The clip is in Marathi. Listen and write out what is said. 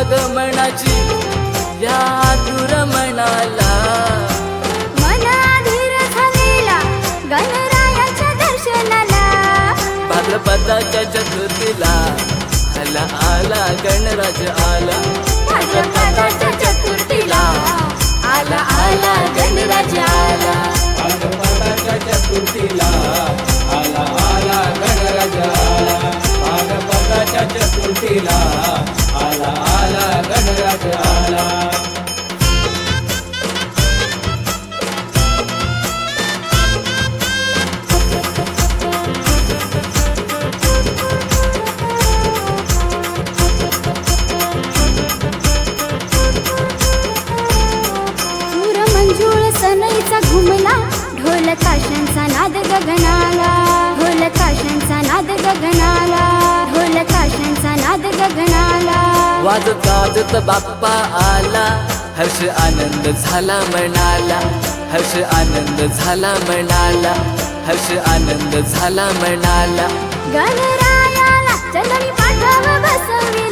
आगमनाची या आतुर मनाला मनाधीर झालेला गणरायाच्या दर्शनाला. भाद्रपदाच्या चतुर्थीला आला आला गणराज आला. भाद्रपदाच्या चतुर्थीला आला आला गणराज आला. भाद्रपदाच्या चतुर्थीला घुमला ढोल ताशांचा नाद गगनाला. ढोल ताशांचा नाद गगनाला. ढोल ताशांचा नाद गगनाला. वाजत गाजत बाप्पा आला. हर्ष आनंद झाला मनाला. हर्ष आनंद झाला मनाला. हर्ष आनंद झाला मनाला. गणरायाला चंदनी पाठाव सुंदरा